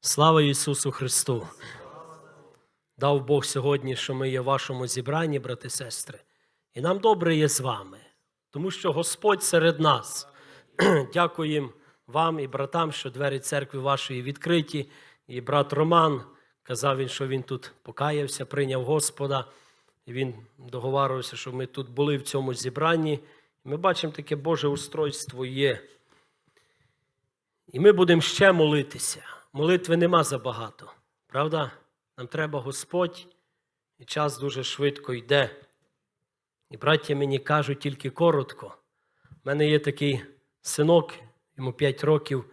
Слава Ісусу Христу! Дав Бог сьогодні, що ми є в вашому зібранні, брати і сестри, і нам добре є з вами, тому що Господь серед нас. Дякуємо вам і братам, що двері церкви вашої відкриті. І брат Роман казав він, що він тут покаявся, прийняв Господа. І він договарювався, що ми тут були в цьому зібранні. Ми бачимо таке Боже устройство є. І ми будемо ще молитися. Молитви нема забагато. Правда? Нам треба Господь, і час дуже швидко йде. І браття мені кажуть тільки коротко. У мене є такий синок, йому 5 років.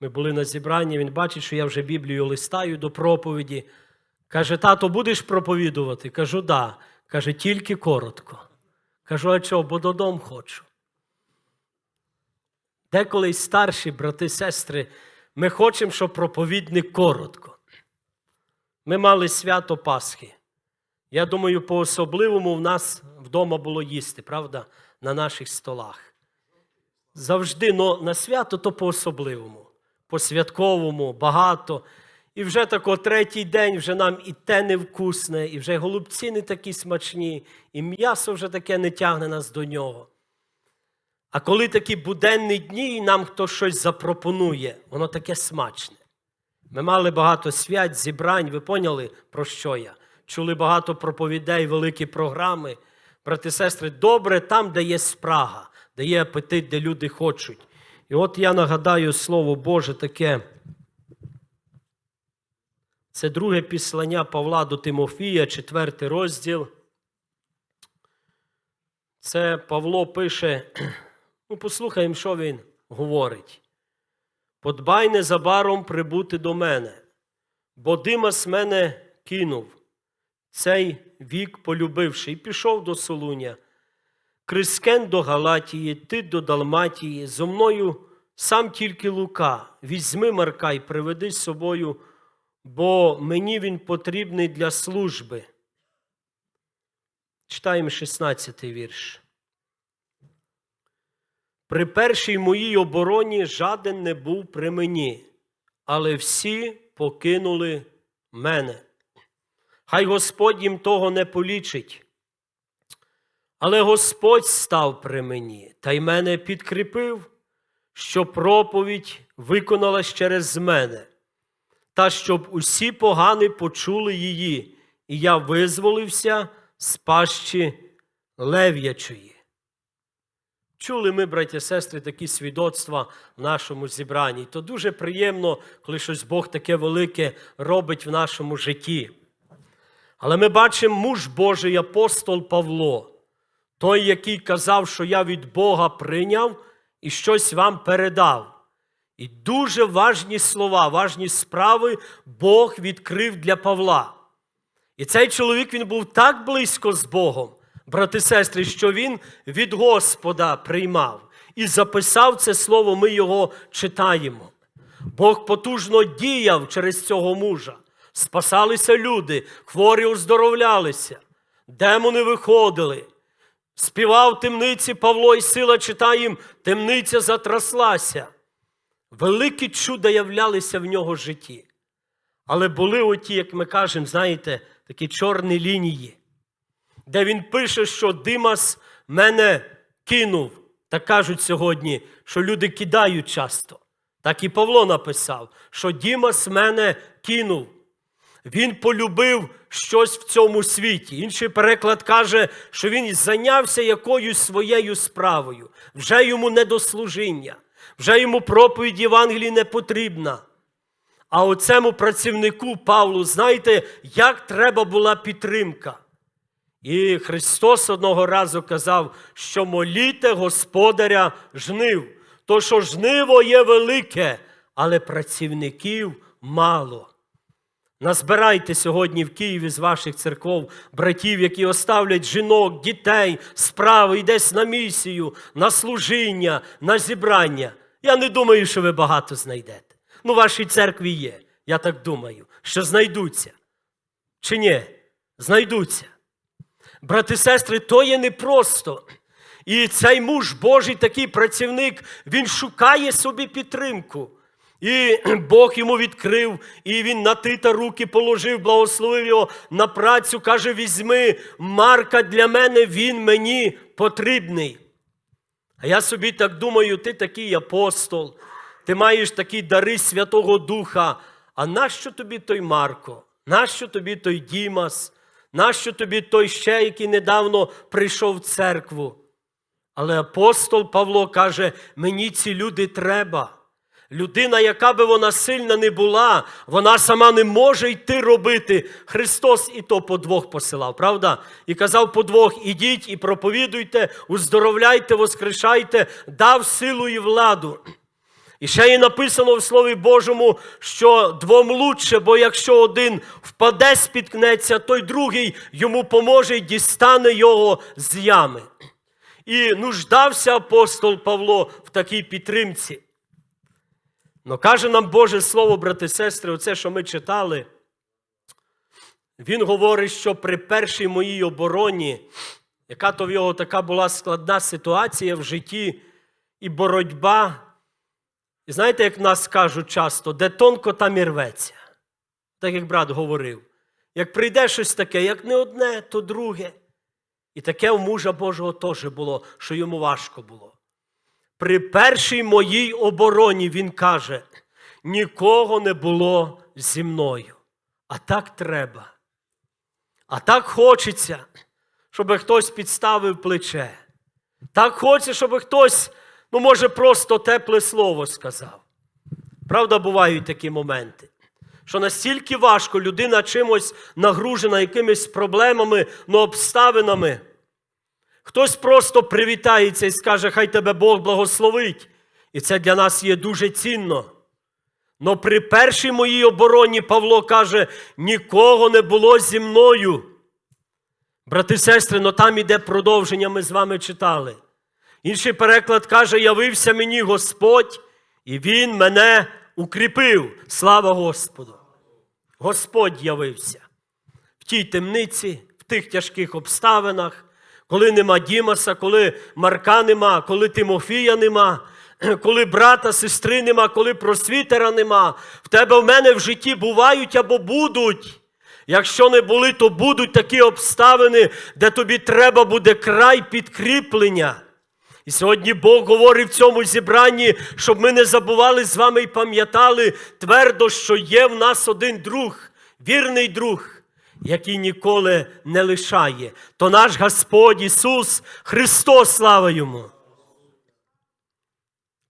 Ми були на зібранні, він бачить, що я вже Біблію листаю до проповіді. Каже, тато, будеш проповідувати? Кажу, да. Каже, тільки коротко. Кажу, а чого, бо додому хочу. Деколи старші брати, сестри, ми хочемо, щоб проповідник коротко. Ми мали свято Пасхи. Я думаю, по-особливому в нас вдома було їсти, правда, на наших столах. Завжди, но на свято то по-особливому, по-святковому, багато. І вже тако третій день вже нам і те невкусне, і вже голубці не такі смачні, і м'ясо вже таке не тягне нас до нього. А коли такі буденні дні, і нам хтось щось запропонує, воно таке смачне. Ми мали багато свят, зібрань, ви поняли, про що я? Чули багато проповідей, великі програми. Брати сестри, добре там, де є спрага, де є апетит, де люди хочуть. І от я нагадаю Слово Боже таке. Це друге післання Павла до Тимофія, четвертий розділ. Це Павло пише, ну, послухаємо, що він говорить. Подбай незабаром прибути до мене, бо Димас мене кинув, цей вік полюбивши, і пішов до Солуня. Крискен до Галатії, ти до Далматії, зо мною сам тільки Лука. Візьми Марка і приведи з собою, бо мені він потрібний для служби. Читаємо 16 вірш. При першій моїй обороні жаден не був при мені, але всі покинули мене. Хай Господь їм того не полічить. Але Господь став при мені та й мене підкріпив, що проповідь виконалась через мене, та щоб усі погани почули її, і я визволився з пащі лев'ячої. Чули ми, браті сестри, такі свідоцтва в нашому зібранні. То дуже приємно, коли щось Бог таке велике робить в нашому житті. Але ми бачимо муж Божий апостол Павло, той, який казав, що я від Бога прийняв і щось вам передав. І дуже важні слова, важні справи Бог відкрив для Павла. І цей чоловік він був так близько з Богом, брати сестри, що він від Господа приймав і записав це слово, ми його читаємо. Бог потужно діяв через цього мужа. Спасалися люди, хворі оздоровлялися, демони виходили. Співав темниці Павло і сила читаємо, темниця затраслася. Великі чуда являлися в нього житті. Але були оті, як ми кажемо, знаєте, такі чорні лінії, де він пише, що Димас мене кинув. Так кажуть сьогодні, що люди кидають часто. Так і Павло написав, що Дімас мене кинув. Він полюбив щось в цьому світі. Інший переклад каже, що він зайнявся якоюсь своєю справою. Вже йому не до служіння, вже йому проповідь Євангелії не потрібна. А оцему працівнику Павлу, знаєте, як треба була підтримка. І Христос одного разу казав, що моліте Господаря жнив. То, що жниво є велике, але працівників мало. Назбирайте сьогодні в Києві з ваших церков братів, які оставлять жінок, дітей, справи і десь на місію, на служіння, на зібрання. Я не думаю, що ви багато знайдете. Ну, в вашій церкві є. Я так думаю, що знайдуться. Чи ні? Знайдуться. Брати і сестри, то є непросто. І цей муж Божий, такий працівник, він шукає собі підтримку. І Бог йому відкрив, і він на тита руки положив, благословив його на працю. Каже: візьми, Марка для мене, він мені потрібний. А я собі так думаю, ти такий апостол, ти маєш такі дари Святого Духа. А нащо тобі той Марко? Нащо тобі той Дімас? Нащо тобі той ще, який недавно прийшов в церкву? Але апостол Павло каже: мені ці люди треба. Людина, яка би вона сильна не була, вона сама не може йти робити. Христос і то по двох посилав, правда? І казав по двох: ідіть і проповідуйте, уздоровляйте, воскрешайте, дав силу і владу. І ще є написано в Слові Божому, що двом лучше, бо якщо один впаде, спіткнеться, той другий йому поможе і дістане його з ями. І нуждався апостол Павло в такій підтримці. Но каже нам Боже Слово, брати і сестри, оце, що ми читали. Він говорить, що при першій моїй обороні, яка то в його така була складна ситуація в житті і боротьба. І знаєте, як в нас кажуть часто, де тонко, там і рветься. Так як брат говорив. Як прийде щось таке, як не одне, то друге. І таке у мужа Божого теж було, що йому важко було. При першій моїй обороні він каже: нікого не було зі мною. А так треба. А так хочеться, щоб хтось підставив плече. Так хочеться, щоб хтось, ну, може, просто тепле слово сказав. Правда, бувають такі моменти, що настільки важко людина чимось нагружена якимись проблемами, ну, обставинами. Хтось просто привітається і скаже, хай тебе Бог благословить. І це для нас є дуже цінно. Но при першій моїй обороні Павло каже, нікого не було зі мною. Брати і сестри, но там іде продовження, ми з вами читали. Інший переклад каже: явився мені Господь, і Він мене укріпив. Слава Господу! Господь явився в тій темниці, в тих тяжких обставинах, коли нема Дімаса, коли Марка нема, коли Тимофія нема, коли брата, сестри нема, коли просвітера нема. В тебе в мене в житті бувають або будуть. Якщо не були, то будуть такі обставини, де тобі треба буде край підкріплення. І сьогодні Бог говорить в цьому зібранні, щоб ми не забували з вами і пам'ятали твердо, що є в нас один друг, вірний друг, який ніколи не лишає. То наш Господь Ісус Христос, слава Йому.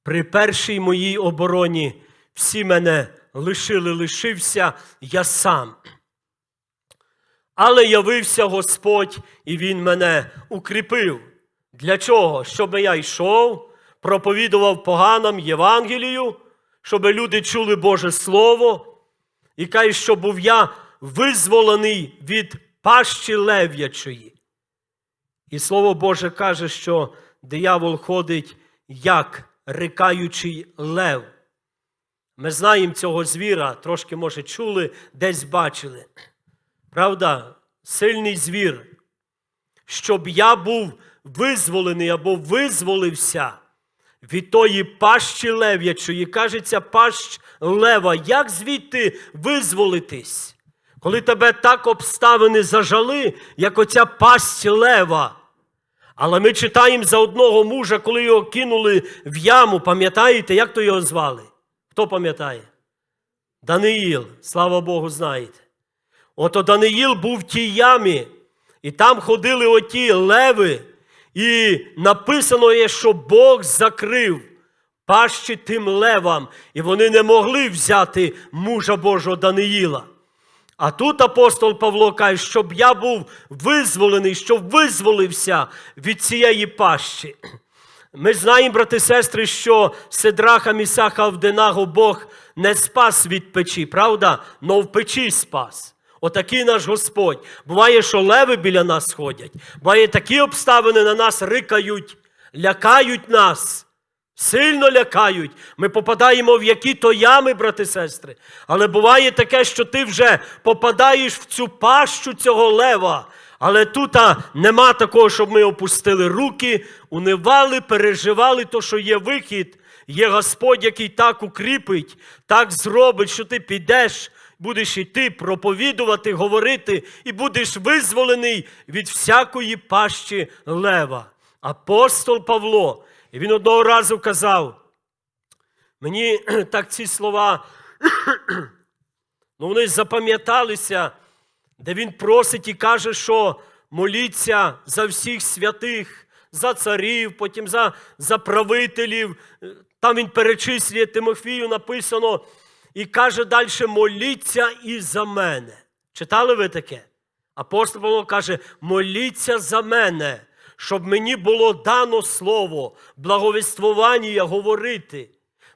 При першій моїй обороні всі мене лишили, лишився я сам. Але явився Господь, і Він мене укріпив. Для чого? Щоб я йшов, проповідував поганам Євангелію, щоб люди чули Боже Слово, і каже, що був я визволений від пащі лев'ячої. І Слово Боже каже, що диявол ходить як рикаючий лев. Ми знаємо цього звіра, трошки, може, чули, десь бачили. Правда, сильний звір, щоб я був визволений або визволився від тої пащі лев'ячої, кажеться, пащ лева. Як звідти визволитись? Коли тебе так обставини зажали, як оця пасть лева. Але ми читаємо за одного мужа, коли його кинули в яму, пам'ятаєте, як то його звали? Хто пам'ятає? Даниїл, слава Богу, знаєте. Ото Даниїл був в тій ямі, і там ходили оті леви, і написано є, що Бог закрив пащі тим левам, і вони не могли взяти мужа Божого Даниїла. А тут апостол Павло каже, щоб я був визволений, щоб визволився від цієї пащі. Ми знаємо, брати і сестри, що Седраха Місаха Авденаго Бог не спас від печі, правда? Но в печі спас. Отакий наш Господь. Буває, що леви біля нас ходять. Буває, такі обставини на нас рикають, лякають нас. Сильно лякають. Ми попадаємо в які то ями, брати сестри. Але буває таке, що ти вже попадаєш в цю пащу цього лева. Але тут нема такого, щоб ми опустили руки, унивали, переживали то, що є вихід. є Господь, який так укріпить, так зробить, що ти підеш, будеш іти, проповідувати, говорити, і будеш визволений від всякої пащі лева. Апостол Павло, і він одного разу казав, мені так ці слова, ну вони запам'яталися, де він просить і каже, що моліться за всіх святих, за царів, потім за, за правителів. Там він перечислює Тимофію, написано, і каже далі: моліться і за мене. Читали ви таке? Апостол Павло каже: моліться за мене, щоб мені було дано слово, благовіствування говорити.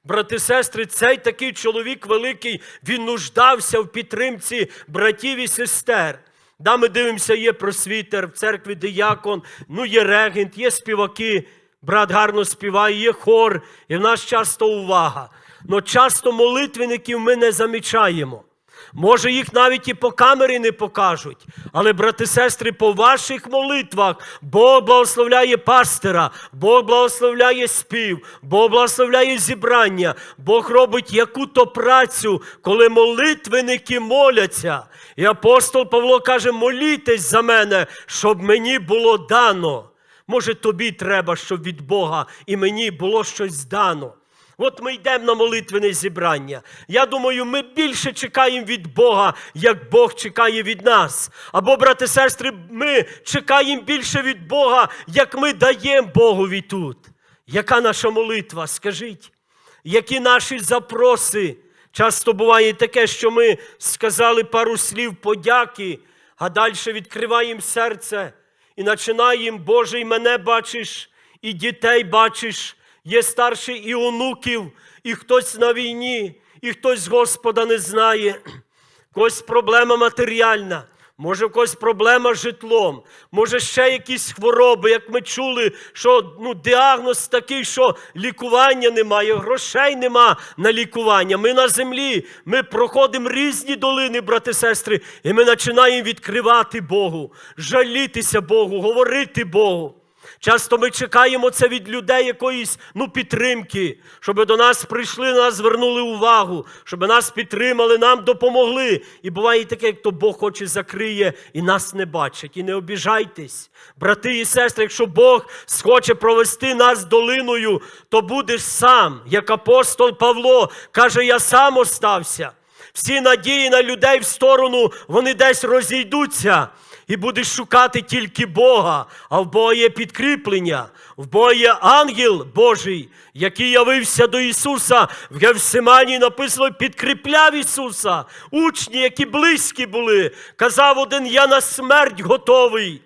Брати, сестри, цей такий чоловік великий, він нуждався в підтримці братів і сестер. Да, ми дивимося, є просвітер, в церкві диякон, ну є регент, є співаки, брат гарно співає, є хор, і в нас часто увага. Но часто молитвенників ми не замічаємо. Може, їх навіть і по камері не покажуть. Але, брати сестри, по ваших молитвах Бог благословляє пастира, Бог благословляє спів, Бог благословляє зібрання, Бог робить яку-то працю, коли молитвенники моляться. І апостол Павло каже: молітесь за мене, щоб мені було дано. Може, тобі треба, щоб від Бога і мені було щось дано. От ми йдемо на молитвене зібрання. Я думаю, ми більше чекаємо від Бога, як Бог чекає від нас. Або, брати, сестри, ми чекаємо більше від Бога, як ми даємо Богові тут. Яка наша молитва? Скажіть, які наші запроси? Часто буває таке, що ми сказали пару слів подяки, а далі відкриваємо серце і починаємо, Боже, і мене бачиш, і дітей бачиш є старші і онуків, і хтось на війні, і хтось Господа не знає. Когось проблема матеріальна, може, в когось проблема з житлом, може ще якісь хвороби, як ми чули, що ну, діагноз такий, що лікування немає, грошей нема на лікування. Ми на землі, ми проходимо різні долини, брати сестри, і ми починаємо відкривати Богу, жалітися Богу, говорити Богу. Часто ми чекаємо це від людей якоїсь ну, підтримки, щоб до нас прийшли, нас звернули увагу, щоб нас підтримали, нам допомогли. І буває таке, як то Бог хоче закриє і нас не бачить. І не обіжайтесь, брати і сестри, якщо Бог схоче провести нас долиною, то будеш сам, як апостол Павло каже, я сам остався. Всі надії на людей в сторону, вони десь розійдуться. І будеш шукати тільки Бога, а в Бога є підкріплення, в Бога є ангел Божий, який явився до Ісуса в Гевсимані написано, підкріпляв Ісуса. Учні, які близькі були, казав один: Я на смерть готовий.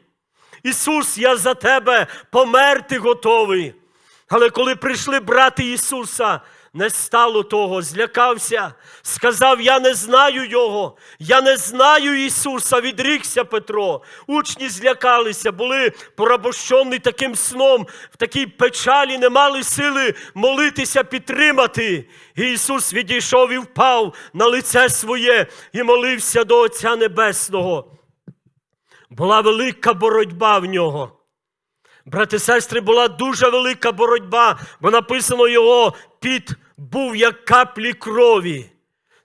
Ісус, я за тебе померти готовий. Але коли прийшли брати Ісуса, не стало того, злякався, сказав: Я не знаю Його, я не знаю Ісуса, відрікся Петро. Учні злякалися, були порабощені таким сном, в такій печалі, не мали сили молитися, підтримати. І Ісус відійшов і впав на лице своє і молився до Отця Небесного. Була велика боротьба в нього. Брати, сестри, була дуже велика боротьба, бо написано його під був як каплі крові.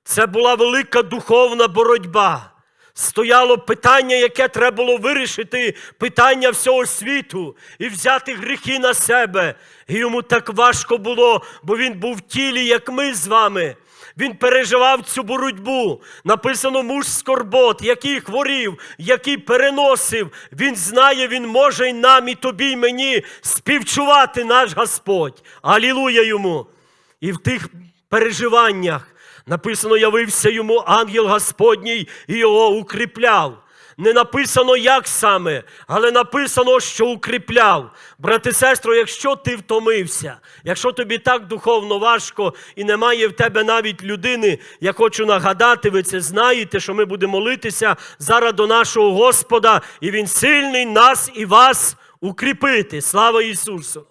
Це була велика духовна боротьба. Стояло питання, яке треба було вирішити, питання всього світу і взяти гріхи на себе. І йому так важко було, бо він був в тілі, як ми з вами. Він переживав цю боротьбу. Написано муж скорбот, який хворів, який переносив. Він знає, він може й нам, і тобі, і мені співчувати наш Господь. Алілуя йому! І в тих переживаннях написано, явився йому ангел Господній і його укріпляв. Не написано, як саме, але написано, що укріпляв. Брати, сестро, якщо ти втомився, якщо тобі так духовно важко і немає в тебе навіть людини, я хочу нагадати, ви це знаєте, що ми будемо молитися зараз до нашого Господа, і Він сильний нас і вас укріпити. Слава Ісусу!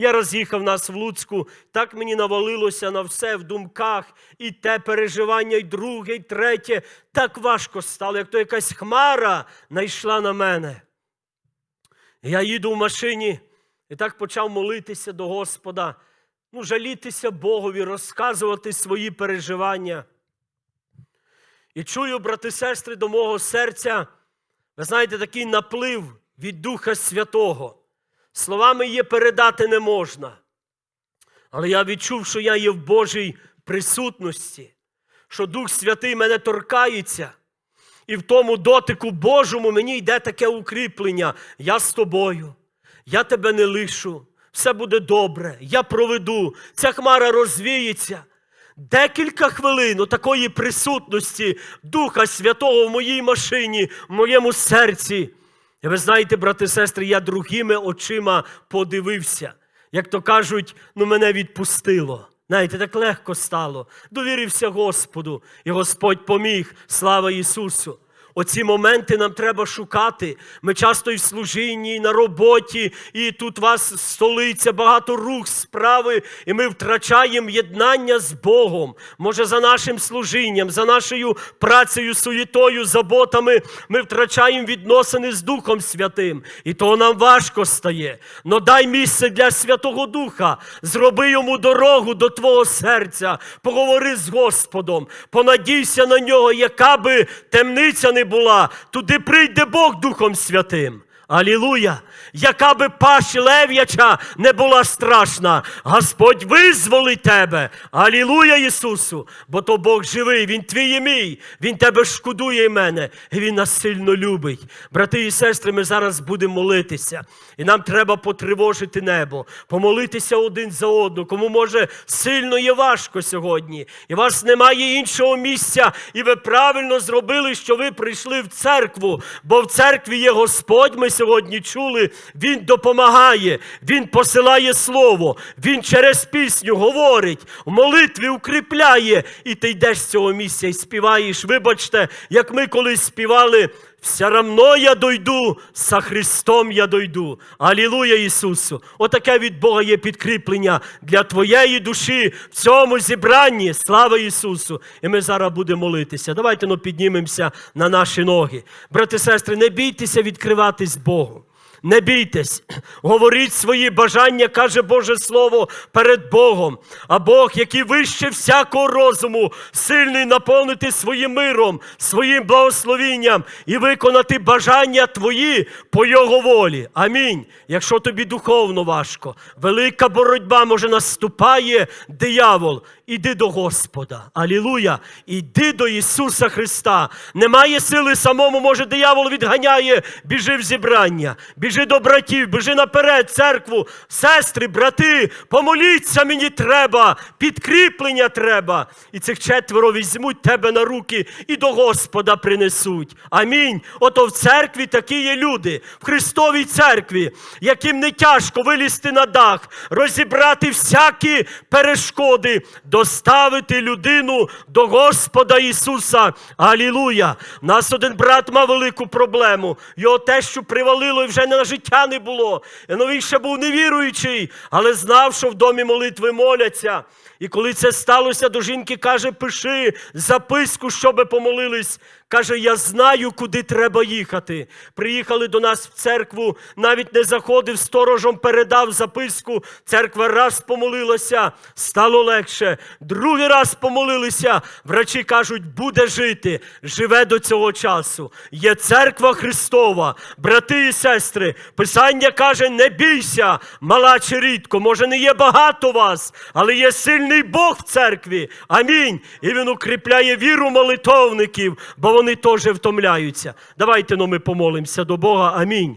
Я роз'їхав нас в Луцьку, так мені навалилося на все в думках, і те переживання, і друге, і третє. Так важко стало, як то якась хмара найшла на мене. Я їду в машині і так почав молитися до Господа. ну, жалітися Богові, розказувати свої переживання. І чую, брати сестри, до мого серця, ви знаєте, такий наплив від Духа Святого. Словами є передати не можна. Але я відчув, що я є в Божій присутності, що Дух Святий мене торкається, і в тому дотику Божому мені йде таке укріплення. Я з тобою, я тебе не лишу, все буде добре, я проведу, ця хмара розвіється. Декілька хвилин такої присутності Духа Святого в моїй машині, в моєму серці. І ви знаєте, брати і сестри, я другими очима подивився. Як то кажуть, ну мене відпустило. Знаєте, так легко стало. Довірився Господу, і Господь поміг. Слава Ісусу! Оці моменти нам треба шукати. Ми часто і в служінні, і на роботі, і тут у вас столиця, багато рух, справи, і ми втрачаємо єднання з Богом. Може, за нашим служінням, за нашою працею, суєтою, заботами ми втрачаємо відносини з Духом Святим. І то нам важко стає. Но дай місце для Святого Духа, зроби йому дорогу до Твого серця, поговори з Господом, понадійся на нього, яка би темниця не була, туди прийде Бог Духом Святим. Алілуя! Яка би пащ лев'яча не була страшна, Господь визволить тебе. Алілуя Ісусу! Бо то Бог живий, Він твій і мій, Він тебе шкодує і мене, і Він нас сильно любить. Брати і сестри, ми зараз будемо молитися. І нам треба потривожити небо, помолитися один за одного. Кому може сильно є важко сьогодні, і вас немає іншого місця, і ви правильно зробили, що ви прийшли в церкву, бо в церкві є Господь. Ми сьогодні чули, Він допомагає, Він посилає слово, Він через пісню говорить, в молитві укріпляє, і ти йдеш з цього місця і співаєш. Вибачте, як ми колись співали. Все равно я дойду, за Христом я дойду. Алілуя Ісусу! Отаке від Бога є підкріплення для твоєї душі в цьому зібранні. Слава Ісусу! І ми зараз будемо молитися. Давайте ну, піднімемося на наші ноги. Брати сестри, не бійтеся відкриватись Богу. Не бійтесь, говоріть свої бажання, каже Боже Слово, перед Богом. А Бог, який вище всякого розуму, сильний наповнити своїм миром, своїм благословінням і виконати бажання твої по Його волі. Амінь. Якщо тобі духовно важко, велика боротьба може наступає диявол. Іди до Господа. Алілуя. Іди до Ісуса Христа. Немає сили самому, може, диявол відганяє, біжи в зібрання, біжи до братів, біжи наперед, церкву, сестри, брати, помоліться мені треба, підкріплення треба. І цих четверо візьмуть тебе на руки і до Господа принесуть. Амінь. Ото в церкві такі є люди, в Христовій церкві, яким не тяжко вилізти на дах, розібрати всякі перешкоди, доставити людину до Господа Ісуса. Алілуя! Нас один брат мав велику проблему. Його те, що привалило і вже на життя не було. Він ще був невіруючий, але знав, що в домі молитви моляться. І коли це сталося, до жінки каже, пиши записку, щоби помолились. Каже, я знаю, куди треба їхати. Приїхали до нас в церкву, навіть не заходив, сторожом передав записку. Церква раз помолилася, стало легше. Другий раз помолилися. Врачі кажуть, буде жити, живе до цього часу. Є церква Христова, брати і сестри. Писання каже: не бійся, мала чи рідко. Може, не є багато вас, але є сильний Бог в церкві. Амінь. І він укріпляє віру молитовників, бо вони теж втомляються. Давайте ну, ми помолимося до Бога. Амінь.